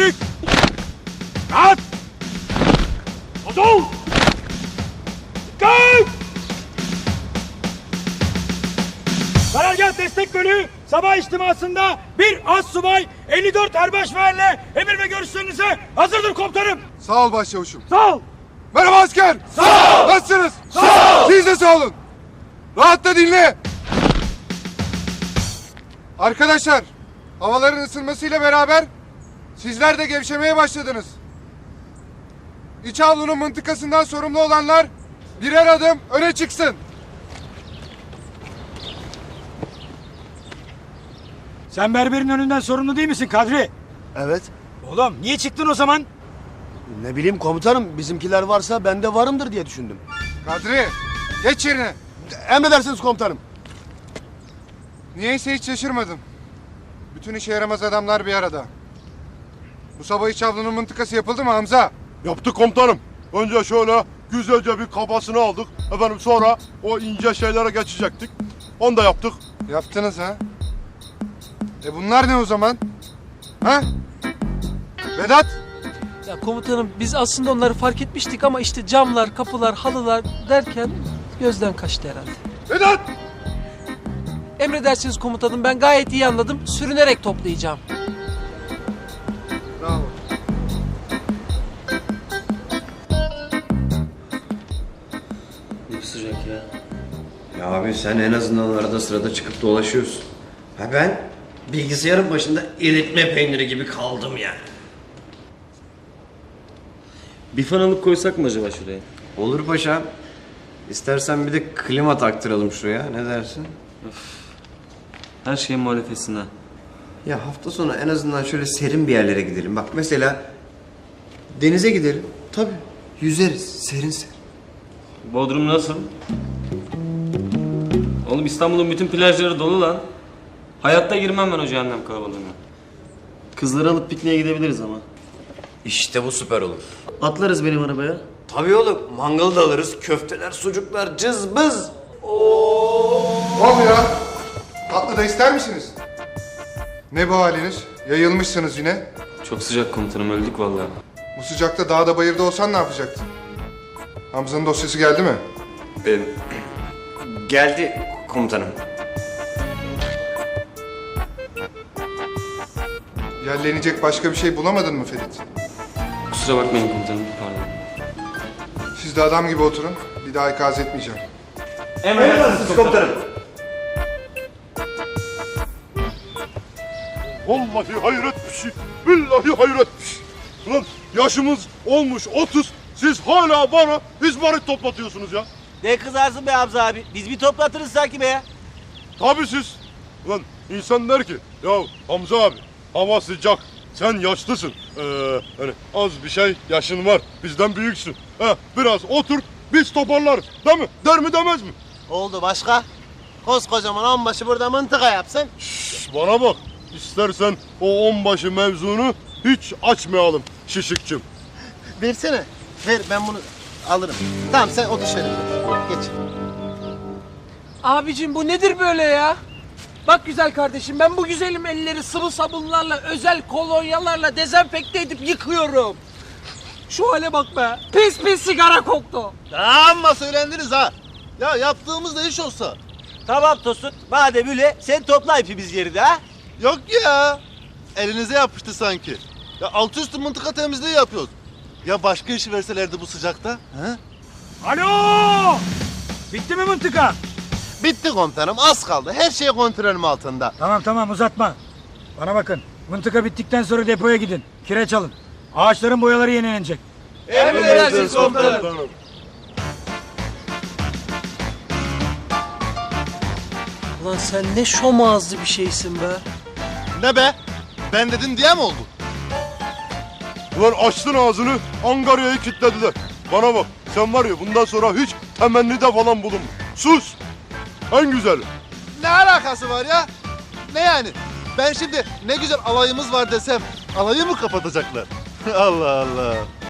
Bölük! Rahat! Odol! Dikkat! Karargah destek bölüğü sabah içtimasında bir az subay 54 erbaş verle emir ve görüşlerinize hazırdır komutanım. Sağ ol başçavuşum. Sağ ol. Merhaba asker. Sağ ol. Nasılsınız? Sağ ol. Siz de sağ olun. Rahat da dinle. Arkadaşlar, havaların ısınmasıyla beraber sizler de gevşemeye başladınız. İç avlunun mıntıkasından sorumlu olanlar birer adım öne çıksın. Sen berberin önünden sorumlu değil misin Kadri? Evet. Oğlum niye çıktın o zaman? Ne bileyim komutanım bizimkiler varsa ben de varımdır diye düşündüm. Kadri, geç yerine. Emredersiniz komutanım. Niyeyse hiç şaşırmadım. Bütün işe yaramaz adamlar bir arada. Bu sabah iç avlunun mıntıkası yapıldı mı Hamza? Yaptık komutanım. Önce şöyle güzelce bir kabasını aldık. Efendim sonra o ince şeylere geçecektik. Onu da yaptık. Yaptınız ha? E bunlar ne o zaman? Ha? Vedat? Ya komutanım biz aslında onları fark etmiştik ama işte camlar, kapılar, halılar derken gözden kaçtı herhalde. Vedat! Emredersiniz komutanım ben gayet iyi anladım. Sürünerek toplayacağım. Ne sıcak ya. Ya abi sen en azından arada sırada çıkıp dolaşıyorsun. Ha ben bilgisayarın başında eritme peyniri gibi kaldım yani. Bir fanalık koysak mı acaba şuraya? Olur paşam. İstersen bir de klima taktıralım şuraya. Ne dersin? Her şeyin muhalefesine. Ya hafta sonu en azından şöyle serin bir yerlere gidelim. Bak mesela denize gidelim. Tabii. Yüzeriz. Serin serin. Bodrum nasıl? Oğlum İstanbul'un bütün plajları dolu lan. Hayatta girmem ben o cehennem kalabalığına. Kızları alıp pikniğe gidebiliriz ama. İşte bu süper olur. Atlarız benim arabaya. Tabii oğlum. Mangalı da alırız. Köfteler, sucuklar, cızbız. Ol ya. Tatlı da ister misiniz? Ne bu haliniz? Yayılmışsınız yine. Çok sıcak komutanım öldük vallahi. Bu sıcakta dağda bayırda olsan ne yapacaktın? Hamza'nın dosyası geldi mi? geldi komutanım. Yerlenecek başka bir şey bulamadın mı Ferit? Kusura bakmayın komutanım pardon. Siz de adam gibi oturun. Bir daha ikaz etmeyeceğim. Vallahi hayret bir şey. Billahi hayret bir şey. Ulan yaşımız olmuş 30. Siz hala bana izmarit toplatıyorsunuz ya. Ne kızarsın be Hamza abi? Biz bir toplatırız sanki be. Tabii siz. Ulan insan der ki ya Hamza abi hava sıcak. Sen yaşlısın. Ee, hani az bir şey yaşın var. Bizden büyüksün. Ha, biraz otur biz toparlarız. Değil mi? Der mi demez mi? Oldu başka? Koskocaman onbaşı burada mıntıka yapsın. Şş, bana bak. İstersen o onbaşı mevzunu hiç açmayalım şişikçim. Versene. Ver ben bunu alırım. Tamam sen otur şöyle. Geç. Abicim bu nedir böyle ya? Bak güzel kardeşim ben bu güzelim elleri sıvı sabunlarla, özel kolonyalarla dezenfekte edip yıkıyorum. Şu hale bak be. Pis pis sigara koktu. Amma söylendiniz ha. Ya yaptığımız da iş olsa. Tamam Tosun. Madem öyle sen topla hepimiz yerine ha. Yok ya. Elinize yapıştı sanki. Ya altı üstü mıntıka temizliği yapıyoruz. Ya başka işi verselerdi bu sıcakta? He? Alo! Bitti mi mıntıka? Bitti komutanım az kaldı. Her şey kontrolüm altında. Tamam tamam uzatma. Bana bakın. Mıntıka bittikten sonra depoya gidin. Kireç alın. Ağaçların boyaları yenilenecek. Emredersiniz komutanım. Ulan sen ne şom ağızlı bir şeysin be. Ne be? Ben dedin diye mi oldu? Ulan açtın ağzını Angarya'yı kilitlediler. Bana bak sen var ya bundan sonra hiç temennide falan bulunma. Sus. En güzeli. Ne alakası var ya? Ne yani? Ben şimdi ne güzel alayımız var desem alayı mı kapatacaklar? Allah Allah.